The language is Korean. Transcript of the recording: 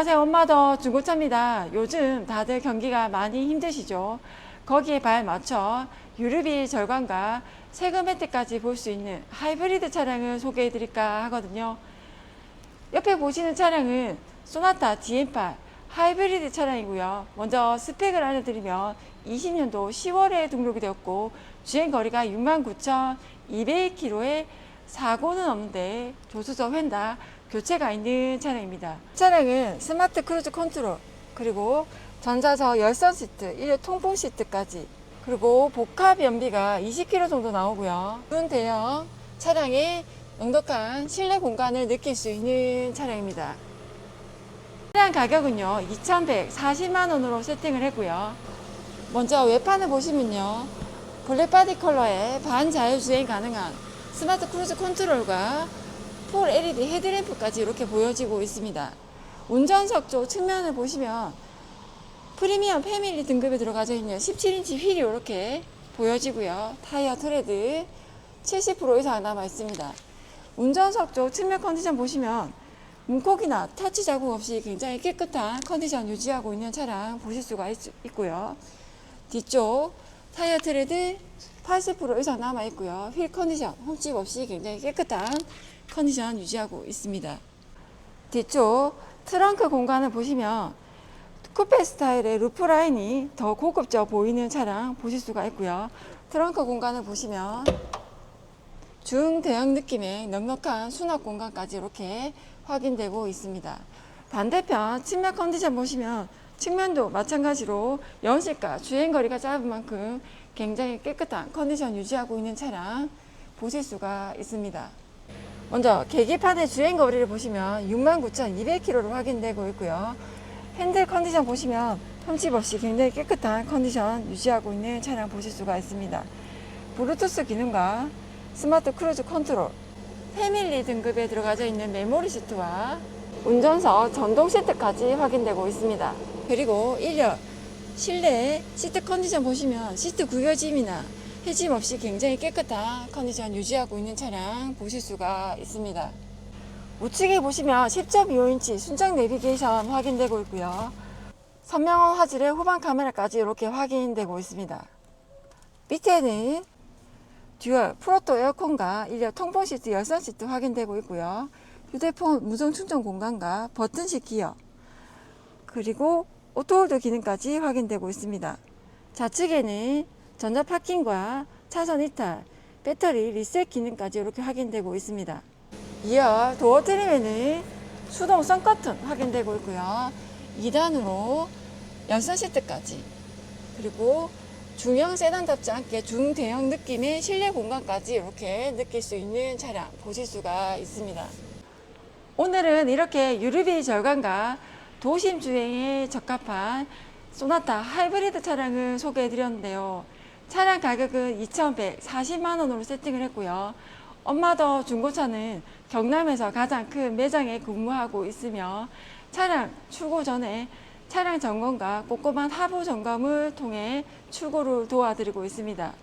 안녕하세요. 엄마 더 중고차입니다. 요즘 다들 경기가 많이 힘드시죠? 거기에 발 맞춰 유류비 절감과 세금 혜택까지 볼 수 있는 하이브리드 차량을 소개해 드릴까 하거든요. 옆에 보시는 차량은 소나타 DM8 하이브리드 차량이고요. 먼저 스펙을 알려드리면 20년도 10월에 등록이 되었고 주행 거리가 69,200km에 사고는 없는데 조수석 휀다 교체가 있는 차량입니다. 차량은 스마트 크루즈 컨트롤 그리고 전자저 열선 시트, 일회 통풍 시트까지 그리고 복합 연비가 20km 정도 나오고요. 준 대형 차량의 넉넉한 실내 공간을 느낄 수 있는 차량입니다. 차량 가격은요 2,140만 원으로 세팅을 했고요. 먼저 외판을 보시면요 블랙 바디 컬러의 반자율주행 가능한 스마트 크루즈 컨트롤과 폴 LED 헤드램프까지 이렇게 보여지고 있습니다. 운전석 쪽 측면을 보시면 프리미엄 패밀리 등급에 들어가져 있는 17인치 휠이 이렇게 보여지고요. 타이어 트레드 70% 이상 남아 있습니다. 운전석 쪽 측면 컨디션 보시면 문콕이나 터치 자국 없이 굉장히 깨끗한 컨디션 유지하고 있는 차량 보실 수가 있, 있고요. 뒤쪽 타이어 트레드 80% 이상 남아 있고요. 휠 컨디션 흠집 없이 굉장히 깨끗한 컨디션 유지하고 있습니다. 뒤쪽 트렁크 공간을 보시면 쿠페 스타일의 루프 라인이 더 고급져 보이는 차량 보실 수가 있고요. 트렁크 공간을 보시면 중대형 느낌의 넉넉한 수납 공간까지 이렇게 확인되고 있습니다. 반대편 측면 컨디션 보시면 측면도 마찬가지로 연식과 주행거리가 짧은 만큼 굉장히 깨끗한 컨디션 유지하고 있는 차량 보실 수가 있습니다. 먼저 계기판의 주행거리를 보시면 69,200km로 확인되고 있고요. 핸들 컨디션 보시면 흠집 없이 굉장히 깨끗한 컨디션 유지하고 있는 차량 보실 수가 있습니다. 블루투스 기능과 스마트 크루즈 컨트롤, 패밀리 등급에 들어가져 있는 메모리 시트와 운전석 전동 시트까지 확인되고 있습니다. 그리고 1열 실내 시트 컨디션 보시면 시트 구겨짐이나 해짐 없이 굉장히 깨끗한 컨디션 유지하고 있는 차량 보실 수가 있습니다. 우측에 보시면 10.25인치 순정 내비게이션 확인되고 있고요. 선명한 화질의 후방 카메라까지 이렇게 확인되고 있습니다. 밑에는 듀얼 프로토 에어컨과 일렬 통풍 시트 열선 시트 확인되고 있고요. 휴대폰 무선 충전 공간과 버튼식 기어 그리고 오토홀드 기능까지 확인되고 있습니다. 좌측에는 전자 파킹과 차선 이탈, 배터리 리셋 기능까지 이렇게 확인되고 있습니다. 이어 도어 트림에는 수동 선 커튼 확인되고 있고요. 2단으로 열선 시트까지 그리고 중형 세단답지 않게 중대형 느낌의 실내 공간까지 이렇게 느낄 수 있는 차량 보실 수가 있습니다. 오늘은 이렇게 유류비 절감과 도심 주행에 적합한 소나타 하이브리드 차량을 소개해 드렸는데요. 차량 가격은 2,140만 원으로 세팅을 했고요. 엄마더 중고차는 경남에서 가장 큰 매장에 근무하고 있으며 차량 출고 전에 차량 점검과 꼼꼼한 하부 점검을 통해 출고를 도와드리고 있습니다.